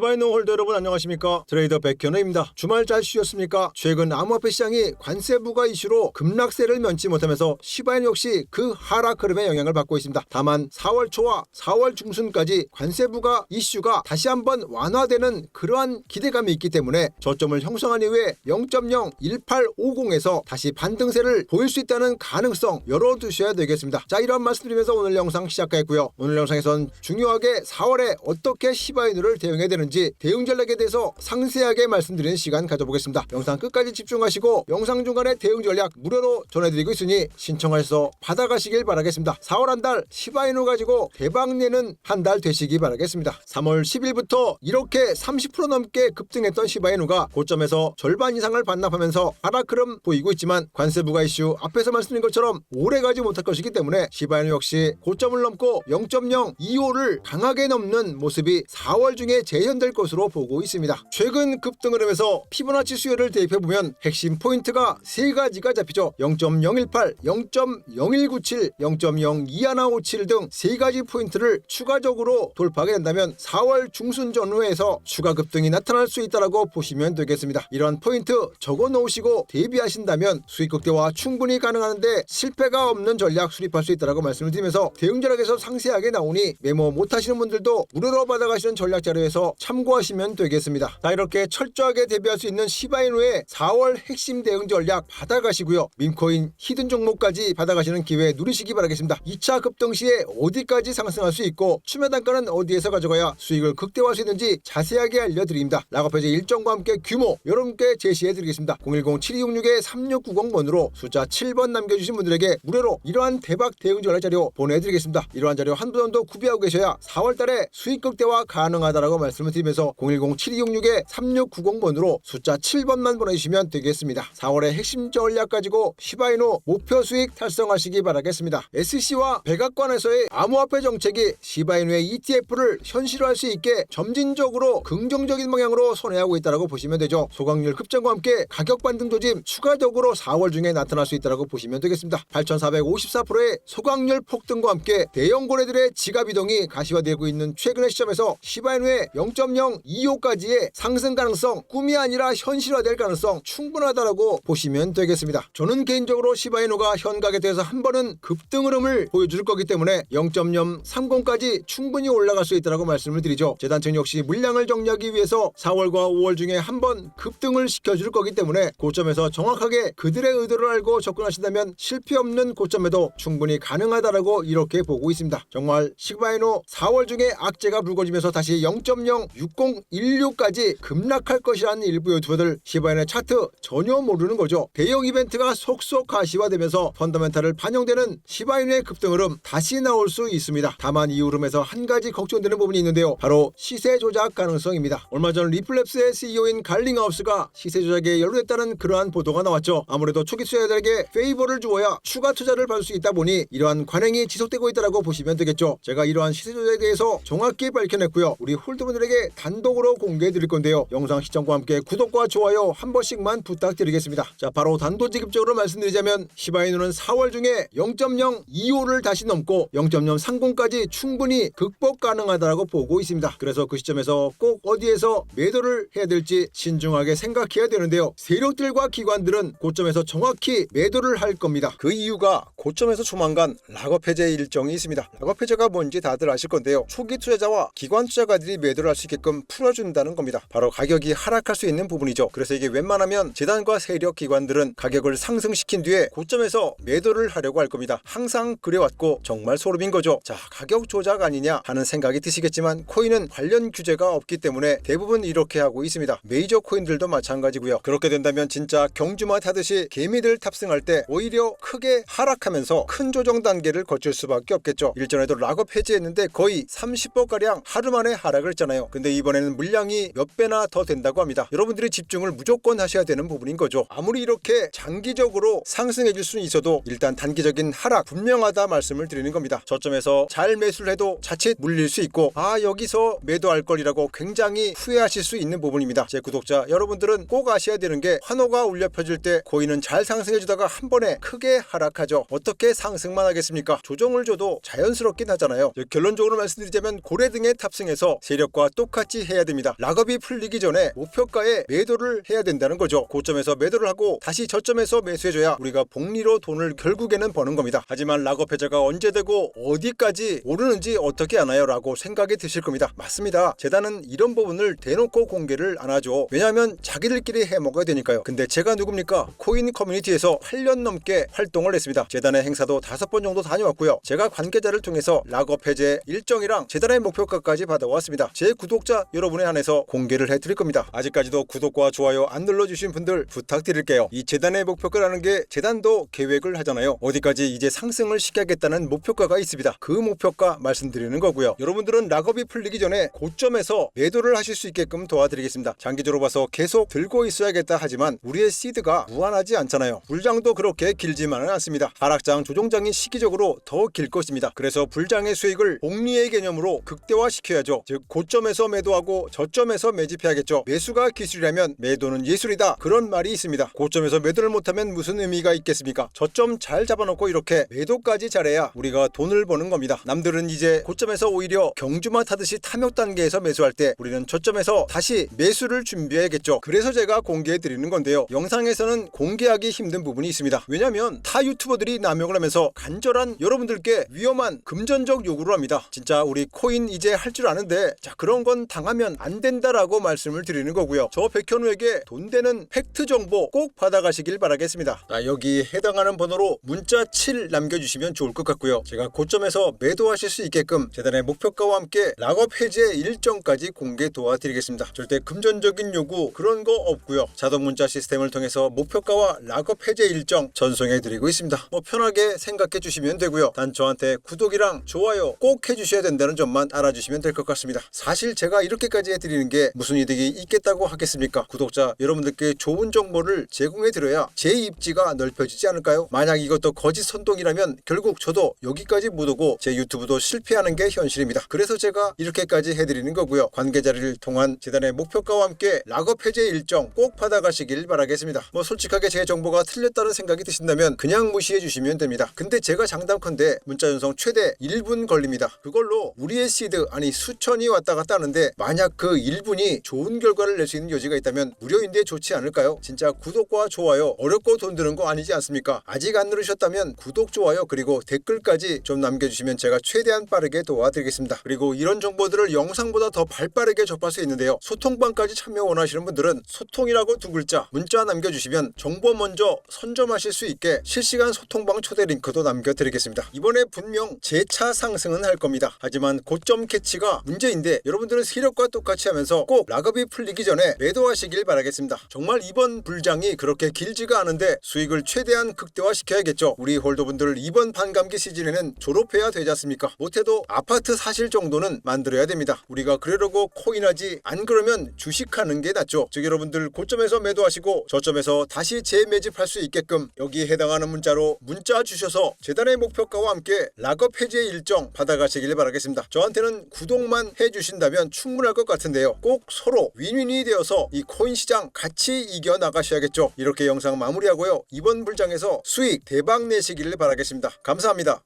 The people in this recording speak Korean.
시바이노 홀더 여러분 안녕하십니까? 트레이더 백현우입니다. 주말 잘 쉬셨습니까? 최근 암호화폐 시장이 관세 부과 이슈로 급락세를 면치 못하면서 시바이노 역시 그 하락 흐름에 영향을 받고 있습니다. 다만 4월 초와 4월 중순까지 관세 부과 이슈가 다시 한번 완화되는 그러한 기대감이 있기 때문에 저점을 형성한 이후에 0.01850에서 다시 반등세를 보일 수 있다는 가능성 열어두셔야 되겠습니다. 자 이런 말씀드리면서 오늘 영상 시작하겠고요. 오늘 영상에선 중요하게 4월에 어떻게 시바이누를 대응해야 되는지 대응 전략에 대해서 상세하게 말씀드리는 시간 가져보겠습니다. 영상 끝까지 집중하시고 영상 중간에 대응 전략 무료로 전해드리고 있으니 신청하셔서 받아가시길 바라겠습니다. 4월 한 달 시바이누 가지고 대박 내는 한 달 되시기 바라겠습니다. 3월 10일부터 이렇게 30% 넘게 급등했던 시바이누가 고점에서 절반 이상을 반납하면서 흐름 보이고 있지만 관세 부과 이슈 앞에서 말씀드린 것처럼 오래 가지 못할 것이기 때문에 시바이누 역시 고점을 넘고 0.025를 강하게 넘는 모습이 4월 중에 재현 될 것으로 보고 있습니다. 최근 급등 흐름에서 피보나치 수요를 대입해 보면 핵심 포인트가 세 가지가 잡히죠. 0.018, 0.0197, 0.02157 등 세 가지 포인트를 추가적으로 돌파하게 된다면 4월 중순 전후에서 추가 급등이 나타날 수 있다라고 보시면 되겠습니다. 이러한 포인트 적어 놓으시고 대비하신다면 수익 극대화 충분히 가능한데 실패가 없는 전략 수립할 수 있다라고 말씀을 드리면서 대응 전략에서 상세하게 나오니 메모 못 하시는 분들도 무료로 받아가시는 전략 자료에서 참 고하시면 되겠습니다. 자 이렇게 철저하게 대비할 수 있는 시바이누의 4월 핵심 대응 전략 받아가시고요. 밈코인 히든 종목까지 받아가시는 기회 누리시기 바라겠습니다. 2차 급등 시에 어디까지 상승할 수 있고 추매 단가는 어디에서 가져가야 수익을 극대화할 수 있는지 자세하게 알려드립니다. 락업해제 일정과 함께 규모 여러분께 제시해드리겠습니다. 010-7266-3690번으로 숫자 7번 남겨주신 분들에게 무료로 이러한 대박 대응 전략 자료 보내드리겠습니다. 이러한 자료 한두 번도 구비하고 계셔야 4월달에 수익 극대화 가능하다라고 말씀을 드 리면서 010-7266-3690번으로 숫자 7번만 보내주시면 되겠습니다. 4월의 핵심 전략 가지고 시바이노 목표 수익 달성하시기 바라겠습니다. SC와 백악관에서의 암호화폐 정책이 시바이노의 ETF를 현실화할 수 있게 점진적으로 긍정적인 방향으로 선회하고 있다고 보시면 되죠. 소각률 급증과 함께 가격 반등 조짐 추가적으로 4월 중에 나타날 수 있다고 보시면 되겠습니다. 8,454%의 소각률 폭등과 함께 대형 거래들의 지갑 이동이 가시화되고 있는 최근의 시점에서 시바이누의 0.025까지의 상승 가능성 꿈이 아니라 현실화될 가능성 충분하다라고 보시면 되겠습니다. 저는 개인적으로 시바이누가 현각에 대해서 한 번은 급등 흐름을 보여줄 거기 때문에 0.030까지 충분히 올라갈 수 있다고 말씀을 드리죠. 재단층 역시 물량을 정리하기 위해서 4월과 5월 중에 한 번 급등을 시켜줄 거기 때문에 고점에서 정확하게 그들의 의도를 알고 접근하신다면 실패 없는 고점에도 충분히 가능하다라고 이렇게 보고 있습니다. 정말 시바이노 4월 중에 악재가 불거지면서 다시 0.06016까지 급락할 것이라는 일부 유튜버들 시바이노 차트 전혀 모르는 거죠. 대형 이벤트가 속속 가시화되면서 펀더멘탈을 반영되는 시바이노의 급등 흐름 다시 나올 수 있습니다. 다만 이 흐름에서 한 가지 걱정되는 부분이 있는데요. 바로 시세 조작 가능성입니다. 얼마 전 리플랩스의 CEO인 갈링하우스가 시세 조작에 연루됐다는 그러한 보도가 나왔죠. 아무래도 초기 투자자들에게 페이버를 주어야 추가 투자를 받을 수 있다 보니 이러한 관행이 지속되고 있다고 보시면 되겠죠. 제가 이러한 시세 조작에 대해서 정확히 밝혀냈고요. 우리 홀드분들에게 단독으로 공개해 드릴 건데요. 영상 시청과 함께 구독과 좋아요 한 번씩만 부탁드리겠습니다. 자, 바로 단도직입적으로 말씀드리자면 시바이누는 4월 중에 0.025를 다시 넘고 0.030까지 충분히 극복 가능하다고 보고 있습니다. 그래서 그 시점에서 꼭 어디에서 매도를 해야 될지 신중하게 생각해야 되는데요. 세력들과 기관들은 고점에서 정확히 매도를 할 겁니다. 그 이유가 고점에서 조만간 락업 해제 일정이 있습니다. 락업 해제가 뭔지 다들 아실 건데요. 초기 투자자와 기관 투자가들이 매도를 할 수 있게끔 풀어준다는 겁니다. 바로 가격이 하락할 수 있는 부분이죠. 그래서 이게 웬만하면 재단과 세력 기관들은 가격을 상승시킨 뒤에 고점에서 매도를 하려고 할 겁니다. 항상 그래왔고 정말 소름인 거죠. 자, 가격 조작 아니냐 하는 생각이 드시겠지만 코인은 관련 규제가 없기 때문에 대부분 이렇게 하고 있습니다. 메이저 코인들도 마찬가지고요. 그렇게 된다면 진짜 경주마 타듯이 개미들 탑승할 때 오히려 크게 하락하면서 큰 조정 단계를 거칠 수밖에 없겠죠. 일전에도 락업 해제했는데 거의 30%가량 하루 만에 하락을 했잖아요. 근데 이번에는 물량이 몇 배나 더 된다고 합니다. 여러분들이 집중을 무조건 하셔야 되는 부분인 거죠. 아무리 이렇게 장기적으로 상승해 줄 수는 있어도 일단 단기적인 하락 분명하다 말씀을 드리는 겁니다. 저점에서 잘 매수를 해도 자칫 물릴 수 있고 아 여기서 매도할 걸이라고 굉장히 후회하실 수 있는 부분입니다. 제 구독자 여러분들은 꼭 아셔야 되는 게 환호가 울려 펴질 때 코인은 잘 상승해 주다가 한 번에 크게 하락하죠. 어떻게 상승만 하겠습니까? 조정을 줘도 자연스럽긴 하잖아요. 결론적으로 말씀드리자면 고래 등에 탑승해서 세력과 똑같이 똑같이 해야 됩니다. 락업이 풀리기 전에 목표가에 매도를 해야 된다는 거죠. 고점에서 매도를 하고 다시 저점에서 매수해줘야 우리가 복리로 돈을 결국에는 버는 겁니다. 하지만 락업 해저가 언제 되고 어디까지 오르는지 어떻게 아나요? 라고 생각이 드실 겁니다. 맞습니다. 재단은 이런 부분을 대놓고 공개를 안 하죠. 왜냐하면 자기들끼리 해먹어야 되니까요. 근데 제가 누굽니까? 코인 커뮤니티에서 8년 넘게 활동을 했습니다. 재단의 행사도 다섯 번 정도 다녀왔고요. 제가 관계자를 통해서 락업 해제 일정이랑 재단의 목표가까지 받아왔습니다. 제 구독 자 여러분에 한해서 공개를 해드릴 겁니다. 아직까지도 구독과 좋아요 안 눌러주신 분들 부탁드릴게요. 이 재단의 목표가라는 게 재단도 계획을 하잖아요. 어디까지 이제 상승을 시켜야겠다는 목표가가 있습니다. 그 목표가 말씀드리는 거고요. 여러분들은 락업이 풀리기 전에 고점에서 매도를 하실 수 있게끔 도와드리겠습니다. 장기적으로 봐서 계속 들고 있어야겠다 하지만 우리의 시드가 무한하지 않잖아요. 불장도 그렇게 길지만은 않습니다. 하락장, 조정장이 시기적으로 더 길 것입니다. 그래서 불장의 수익을 복리의 개념으로 극대화시켜야죠. 즉 고점에서 매도하고 저점에서 매집해야겠죠. 매수가 기술이라면 매도는 예술이다. 그런 말이 있습니다. 고점에서 매도를 못하면 무슨 의미가 있겠습니까? 저점 잘 잡아놓고 이렇게 매도까지 잘해야 우리가 돈을 버는 겁니다. 남들은 이제 고점에서 오히려 경주만 타듯이 탐욕 단계에서 매수할 때 우리는 저점에서 다시 매수를 준비해야겠죠. 그래서 제가 공개해 드리는 건데요. 영상에서는 공개하기 힘든 부분이 있습니다. 왜냐하면 타 유튜버들이 남용을 하면서 간절한 여러분들께 위험한 금전적 요구를 합니다. 진짜 우리 코인 이제 할 줄 아는데 자 그런 건 당하면 안 된다라고 말씀을 드리는 거고요. 저 백현우에게 돈 되는 팩트 정보 꼭 받아가시길 바라겠습니다. 자, 여기 해당하는 번호로 문자 7 남겨주시면 좋을 것 같고요. 제가 고점에서 매도하실 수 있게끔 재단의 목표가와 함께 락업 해제 일정까지 공개 도와드리겠습니다. 절대 금전적인 요구 그런 거 없고요. 자동 문자 시스템을 통해서 목표가와 락업 해제 일정 전송해 드리고 있습니다. 뭐 편하게 생각해 주시면 되고요. 단 저한테 구독이랑 좋아요 꼭 해주셔야 된다는 점만 알아주시면 될 것 같습니다. 사실 제가 이렇게까지 해드리는 게 무슨 이득이 있겠다고 하겠습니까? 구독자 여러분들께 좋은 정보를 제공해 드려야 제 입지가 넓혀지지 않을까요? 만약 이것도 거짓 선동이라면 결국 저도 여기까지 못 오고 제 유튜브도 실패하는 게 현실입니다. 그래서 제가 이렇게까지 해드리는 거고요. 관계자를 통한 재단의 목표가와 함께 락업 해제 일정 꼭 받아가시길 바라겠습니다. 뭐 솔직하게 제 정보가 틀렸다는 생각이 드신다면 그냥 무시해 주시면 됩니다. 근데 제가 장담컨대 문자 전송 최대 1분 걸립니다. 그걸로 우리의 시드 아니 수천이 왔다 갔다 하는 데 만약 그 1분이 좋은 결과를 낼 수 있는 여지가 있다면 무료인데 좋지 않을까요? 진짜 구독과 좋아요 어렵고 돈 드는 거 아니지 않습니까? 아직 안 누르셨다면 구독, 좋아요 그리고 댓글까지 좀 남겨주시면 제가 최대한 빠르게 도와드리겠습니다. 그리고 이런 정보들을 영상보다 더 발빠르게 접할 수 있는데요. 소통방까지 참여 원하시는 분들은 소통이라고 두 글자 문자 남겨주시면 정보 먼저 선점하실 수 있게 실시간 소통방 초대 링크도 남겨드리겠습니다. 이번에 분명 재차 상승은 할 겁니다. 하지만 고점 캐치가 문제인데 여러분들은 세력과 똑같이 하면서 꼭 락업이 풀리기 전에 매도하시길 바라겠습니다. 정말 이번 불장이 그렇게 길지가 않은데 수익을 최대한 극대화시켜야겠죠. 우리 홀더분들 이번 반감기 시즌에는 졸업해야 되지 않습니까? 못해도 아파트 사실 정도는 만들어야 됩니다. 우리가 그러려고 코인하지 안 그러면 주식하는 게 낫죠. 즉 여러분들 고점에서 매도하시고 저점에서 다시 재매집할 수 있게끔 여기에 해당하는 문자로 문자 주셔서 재단의 목표가와 함께 락업 해제 일정 받아가시길 바라겠습니다. 저한테는 구독만 해주신다 면 충분할 것 같은데요. 꼭 서로 윈윈이 되어서 이 코인 시장 같이 이겨 나가셔야겠죠. 이렇게 영상 마무리하고요. 이번 불장에서 수익 대박 내시기를 바라겠습니다. 감사합니다.